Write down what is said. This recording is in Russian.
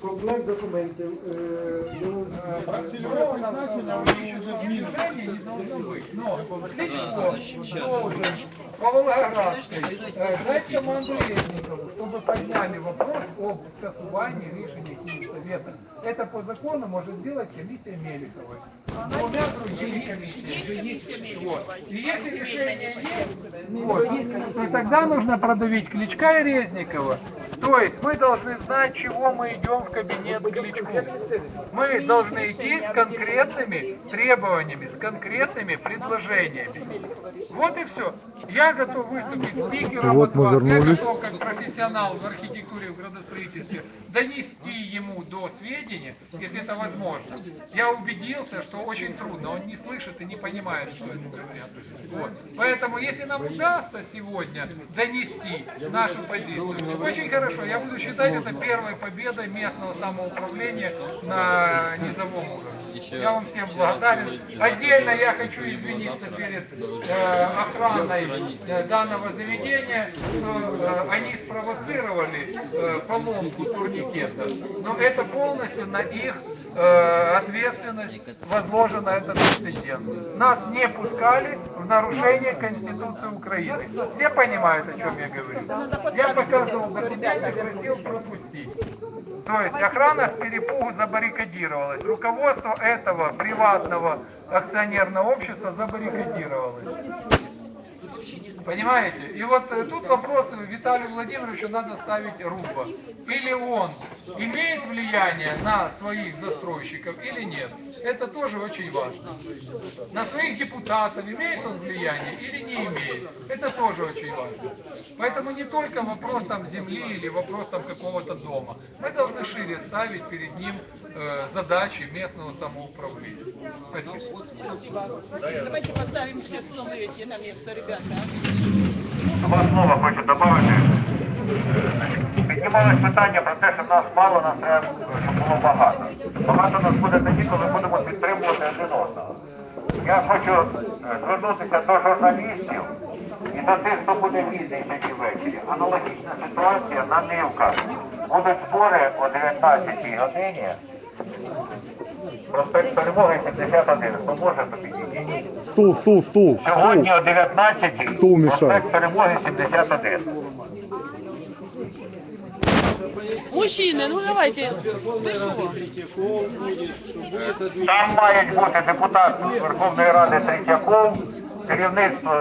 Комплект документів. е, ну, е, Цільового призначення вони вже змінені. Движения не должно быть. Но Кличко должен по Волгоградской э, дать команду Резникову, чтобы Подняли вопрос об скасувании решения Киевсовета. Это по закону может сделать комиссия Меликовой. Двумя другими комиссиями. Вот. И если решение есть, вот, то тогда нужно продавить Кличка и Резникова. То есть мы должны знать, чего мы идем в кабинет Кличку. Мы должны идти с конкретными требованиями, с конкретными предложениями. Вот и все. Я готов выступить спикером Вот от мы вернулись. Профессионал в архитектуре, в градостроительстве, донести ему до сведения, если это возможно. Я убедился, что очень трудно. Он не слышит и не понимает, что ему говорят. Вот. Поэтому, если нам удастся сегодня донести нашу позицию, очень хорошо. Я буду считать это первой победой местного самоуправления на низовом уровне. Я вам всем благодарен. Отдельно я хочу извиниться перед э, охраной э, данного заведения, что э, они спровоцировали э, поломку турникета. Но это полностью на их э, ответственность возложена этот инцидент. Нас не пускали в нарушение Конституции Украины. Все понимают, о чем я говорю? Я показывал документы, просил пропустить. То есть охрана с перепугу забаррикадировалась. Руководство этого приватного акционерного общества забаррикадировалось. Понимаете? И вот э, тут вопрос Виталию Владимировичу надо ставить руба. Или он имеет влияние на своих застройщиков или нет. Это тоже очень важно. На своих депутатов имеет он влияние или не имеет. Это тоже очень важно. Поэтому не только вопрос там земли или вопрос там какого-то дома. Мы должны шире ставить перед ним э, задачи местного самоуправления. Спасибо. Давайте поставим все столы эти на место, ребята. Два слова хочу додати. Піднімалось питання про те, що нас мало, нас треба, щоб було багато. Багато нас буде тоді, коли будемо підтримувати один одного. Я хочу е, звернутися до журналістів і до тих, хто буде вільний сьогодні ввечері. Аналогічна ситуація на Нивках. Будуть збори о 19 годині. Проспект Перемоги 71. Хто може, то підійдіть. Стул, стул, стул. Сьогодні о 19 Хто мішає? проспект Перемоги 71. Мужчины, ну давайте. Вы что? Там мають бути депутат Верховної Ради Третьяков, керівництво